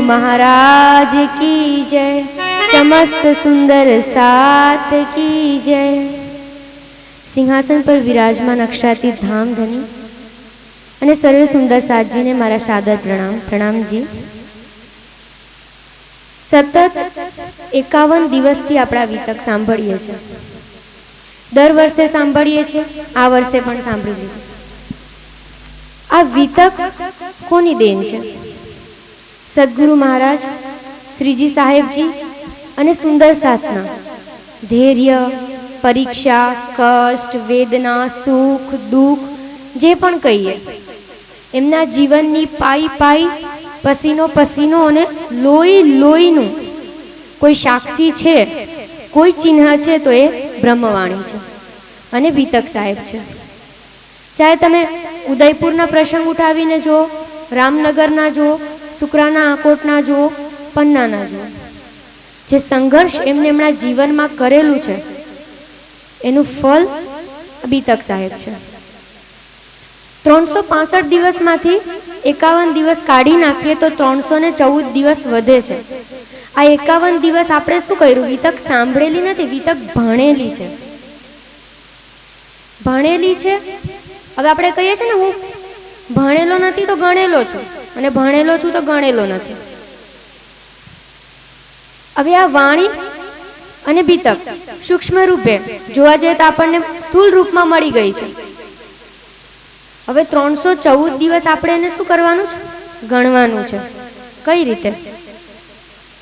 મહારાજ કી જય સમસ્ત સુંદર સાત કી જય સિંહાસન પર વિરાજમાન અક્ષરાતી ધામ ધની અને સર્વે સુંદર સાતજીને મારા સાદર પ્રણામ પ્રણામજી સતત એકાવન દિવસથી આપણા વિતક સાંભળીએ છીએ દર વર્ષે સાંભળીએ છીએ આ વર્ષે પણ સાંભળી લીધું. આ વિતક કોની દેન છે? સદગુરુ મહારાજ, શ્રીજી સાહેબજી અને સુંદર સાધના. ધૈર્ય, પરીક્ષા, કષ્ટ, વેદના, સુખ, દુઃખ, જે પણ કહીએ. એમના જીવનની પાઈ પાઈ, પસીનો પસીનો અને લોહી લોહીનું કોઈ સાક્ષી છે, કોઈ ચિહ્ન છે, તો એ બ્રહ્મવાણી છે અને વિતક સાહેબ છે. ચાહે તમે ઉદયપુરના પ્રસંગ ઉઠાવીને જુઓ, રામનગરના જુઓ શુક્રાના આકોટના જુઓ, પન્નાના જુઓ. જે સંઘર્ષ એમને એમના જીવનમાં કરેલું છે, એનું ફળ બીતક સાહેબ છે. ત્રણસો પાસઠ દિવસમાંથી એકાવન દિવસ કાઢી નાખીએ તો ત્રણસો ને ચૌદ દિવસ વધે છે. આ એકાવન દિવસ આપણે શું કર્યું? વિતક સાંભળેલી નથી, વિતક ભણેલી છે. ભણેલી છે? હવે આપણે કહીએ છીએ ને હું ભણેલો નથી તો ગણેલો છું. અને ભણેલો છું તો ગણેલો નથી. હવે આ વાણી અને બીતક સૂક્ષ્મ રૂપે જોવા જઈએ તો આપણને સ્થૂલ રૂપમાં મળી ગઈ છે. હવે ત્રણસો ચૌદ દિવસ આપણે એને શું કરવાનું છે? ગણવાનું છે. કઈ રીતે?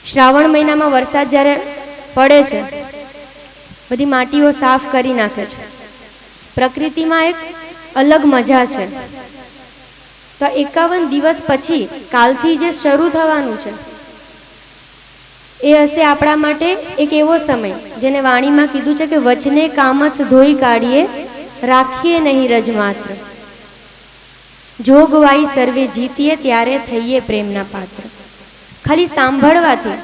શ્રાવણ મહિનામાં વરસાદ જ્યારે પડે છે, બધી માટીઓ સાફ કરી નાખે છે. પ્રકૃતિમાં એક અલગ મજા છે. તો એકાવન દિવસ પછી કાલથી જે શરૂ થવાનું છે, એ હશે આપણા માટે એક એવો સમય, જેને વાણીમાં કીધું છે કે વચને કામસ ધોઈ કાઢીએ, રાખીએ નહીં રજ માત્ર. જોગવાઈ સર્વે જીતીએ ત્યારે થઈએ પ્રેમના પાત્ર. ખાલી સાંભળવાથી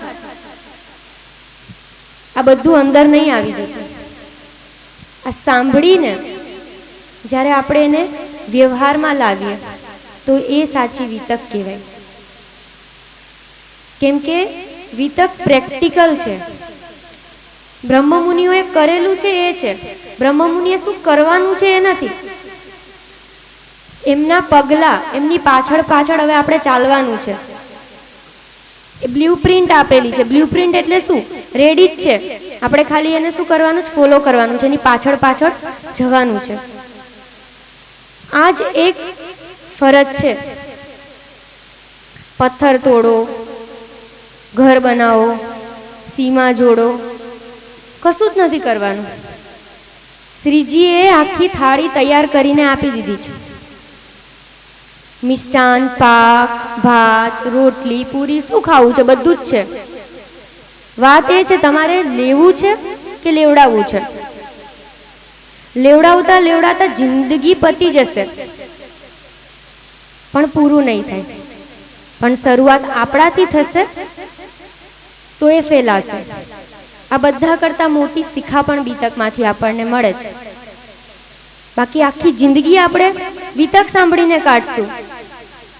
આ બધું અંદર નહીં આવી જતું. આ સાંભળીને જ્યારે આપણે એને વ્યવહારમાં લાવીએ તો એ સાચી વિતક કહેવાય. કેમ કે વિતક પ્રેક્ટિકલ છે. બ્રહ્મમુનિઓએ કરેલું છે એ છે. બ્રહ્મમુનિએ શું કરવાનું છે એ નથી. એમના પગલા, એમની પાછળ પાછળ હવે આપણે ચાલવાનું છે. એ બ્લુ પ્રિન્ટ આપેલી છે. બ્લુ પ્રિન્ટ એટલે શું? રેડી જ છે. આપણે ખાલી એને શું કરવાનું? છે ફોલો કરવાનું છે. એની પાછળ પાછળ જવાનું છે. આ જ એક ફરજ છે. પથ્થર તોડો, ઘર બનાવો, સીમા જોડો, કશું જ નથી કરવાનું. શ્રીજીએ આખી થાળી તૈયાર કરીને આપી દીધી છે. મિષ્ટાન, પાક, ભાત, રોટલી, પૂરી, શું ખાવું છે? બધું જ છે. વાત એ છે, તમારે લેવું છે કે લેવડાવવું છે? લેવડાવતા લેવડાતા જિંદગી પતી જશે. પણ પૂરું નહીં થાય. પણ શરૂઆત આપણાથી થશે, તો એ ફેલાશે. આ બધા કરતાં મોટી શિખા પણ બીતકમાંથી આપણને મળે છે. બાકી આખી જિંદગી આપણે બીતક સાંભળીને કાઢશું.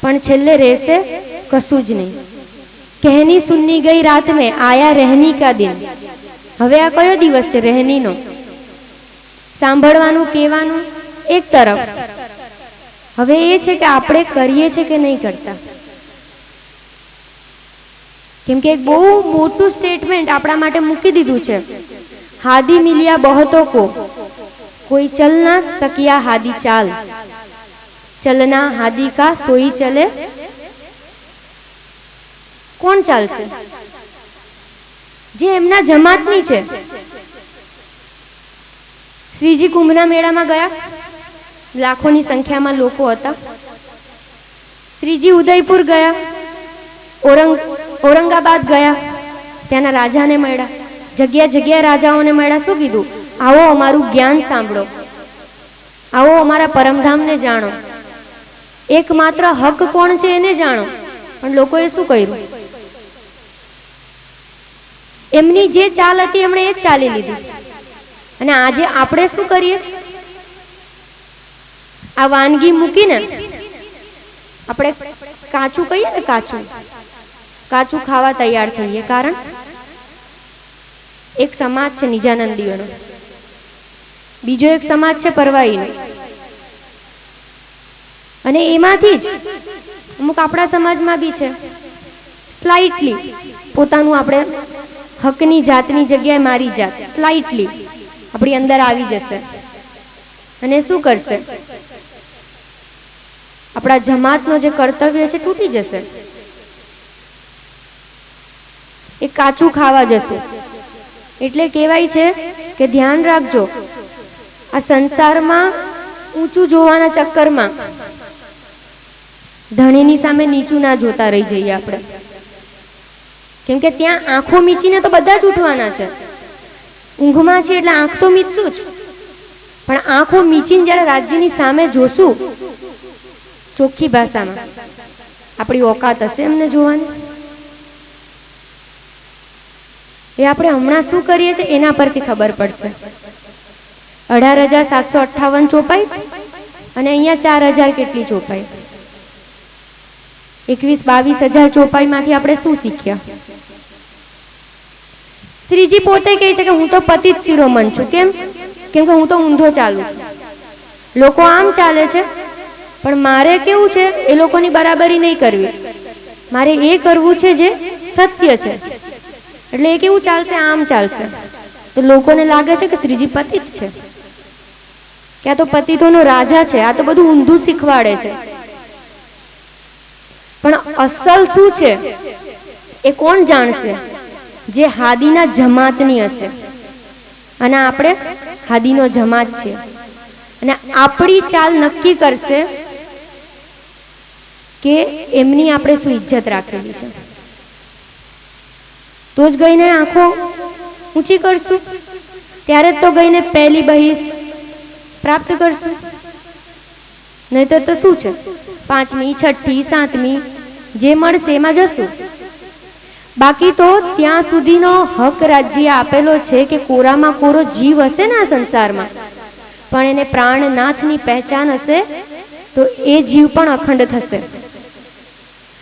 પણ છેલ્લે રહેશે કશું જ નહીં. કહેની સુનની ગઈ રાત મેં આયા રહેની કા દિન. હવે આ કયો દિવસ છે રહેનીનો? સાંભળવાનું, કહેવાનું, એક તરફ. હવે એ છે કે આપણે કરીએ છે કે નહીં કરતા? કેમ કે એક બહુ મોટું સ્ટેટમેન્ટ આપણા માટે મૂકી દીધું છે. હાદી મિલિયા બહતો કો. કોઈ ચલ ના સકિયા હાદી ચાલ. ચલના હાદી કા સોઈ ચલે? કોણ ચાલશે? જે એમના જમાતની છે. શ્રીજી કુંભના મેળામાં ગયા? લાખોની સંખ્યામાં લોકો હતા. શ્રીજી ઉદયપુર ગયા, ઔરંગ, ઔરંગાબાદ ગયા, ત્યાંના રાજાને મળ્યા. જગ્યા જગ્યા રાજાઓને મળ્યા. શું કીધું? આવો અમારું જ્ઞાન સાંભળો. આવો અમારા પરમધામને જાણો. એકમાત્ર હક કોણ છે એને જાણો. પણ લોકોએ શું કર્યું? એમની જે ચાલ હતી એમણે એ જ ચાલી લીધી. અને આજે આપણે શું કરીએ? આ વાનગી મૂકીને આપણે કાચું કહીએ ને કાચું? કાચું ખાવા તૈયાર થઈએ. કારણ એક સમાજ છે નિજાનંદીઓનો. બીજો એક સમાજ છે પરવાઈનો. અને એમાંથી જ અમુક આપણા સમાજમાં બી છે. સ્લાઇટલી પોતાનું આપણે હકની જાતની જગ્યાએ મારી જાત. સ્લાઇટલી આપણી અંદર આવી જશે. અને શું કરશે? આપણા જમાતનો જે કર્તવ્ય છે, તૂટી જશે. એ કાચું ખાવા જશું. એટલે કહેવાય છે કે ધ્યાન રાખજો, આ સંસારમાં ઊંચું જોવાના ચક્કરમાં ધણીની સામે નીચું ના જોતા રહી જઈએ આપણે. કેમ કે ત્યાં આંખો મીચીને તો બધા જ ઉઠવાના છે. ઊંઘમાં છે એટલે આંખ તો મીચશું જ. પણ આંખો મીચીને જ્યારે રાજ્યની સામે જોશું ચોખ્ખી ભાષામાં. આપણી ઓકાત હશે એમને જોવાની? એ આપણે હમણાં શું કરીએ છીએ એના પરથી ખબર પડશે. અઢાર હજાર સાતસો અઠ્ઠાવન ચોપાઈ અને અહીંયા ચાર હજાર કેટલી ચોપાઈ? એકવીસ બાવીસ હજાર ચોપાઈમાંથી આપણે શું શીખ્યા? શ્રીજી પોતે કહે છે કે હું તો પતિત શિરોમન છું. કેમ? કેમ કે હું તો ઊંધો ચાલુ છું. લોકો આમ ચાલે છે પણ મારે કેવું છે, એ લોકોની બરાબરી નહીં કરવી. મારે એ કરવું છે જે સત્ય છે. એટલે એ કેવું ચાલશે, આમ ચાલશે. તો લોકોને લાગે છે કે શ્રીજી પતિત છે. કે આ તો પતિતોનો રાજા છે, આ તો બધું ઊંધું શીખવાડે છે. પણ અસલ શું છે, એ કોણ જાણશે? જે હાદીના જમાતની હશે. અને આપણે હાદીનો જમાત છે અને આપણી ચાલ નક્કી કરશે કે એમની આપણે શું ઇજ્જત રાખેલી છે? તો જ ગઈને આંખો ઊંચી કરશું. ત્યારે જ તો ગઈને પહેલી બહીસ પ્રાપ્ત કરશું. નહીં તો શું છે? પાંચમી, છઠ્ઠી, સાતમી, જે મળશે એમાં જશું. બાકી તો ત્યાં સુધીનો હક રાજ્ય આપેલો છે કે કોરામાં કોરો જીવ હશે ને આ સંસારમાં? પણ એને પ્રાણનાથની પહેચાન હશે તો એ જીવ પણ અખંડ થશે.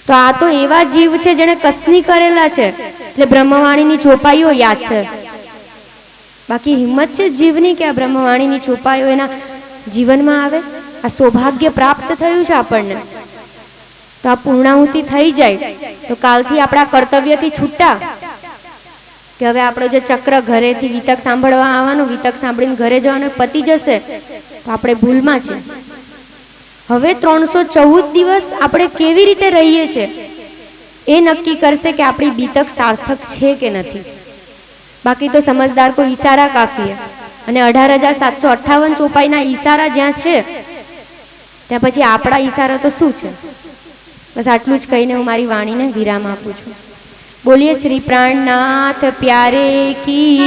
તો આ તો એવા જીવ છે જેણે કસની કરેલા છે. એટલે બ્રહ્મવાણીની ચોપાઈઓ યાદ છે. બાકી હિંમત છે જીવની કે આ બ્રહ્મવાણીની ચોપાઈઓ એના જીવનમાં આવે? આ સૌભાગ્ય પ્રાપ્ત થયું છે આપણને. તો આ પૂર્ણાહુતિ થઈ જાય, તો કાલથી આપણા કર્તવ્યથી છૂટા. કે હવે આપણો જે ચક્ર ઘરેથી વિતક સાંભળવા આવવાનો, વિતક સાંભળીને ઘરે જવાનો પતી જશે, તો આપણે ભૂલમાં છે હવે ત્રણસો ચૌદ દિવસ આપણે કેવી રીતે રહીએ છીએ? એ નક્કી કરશે કે આપણી બીતક સાર્થક છે કે નથી. બાકી તો સમજદાર કોઈ ઈશારા કાફી અને અઢાર હજાર સાતસો અઠ્ઠાવન ચોપાઈના ઈશારા જ્યાં છે, ત્યાં પછી આપણા ઈશારા તો શું છે? બસ આટલું જ કહીને હું મારી વાણીને વિરામ આપું છું. બોલીએ, શ્રી પ્રાણનાથ પ્યારે કી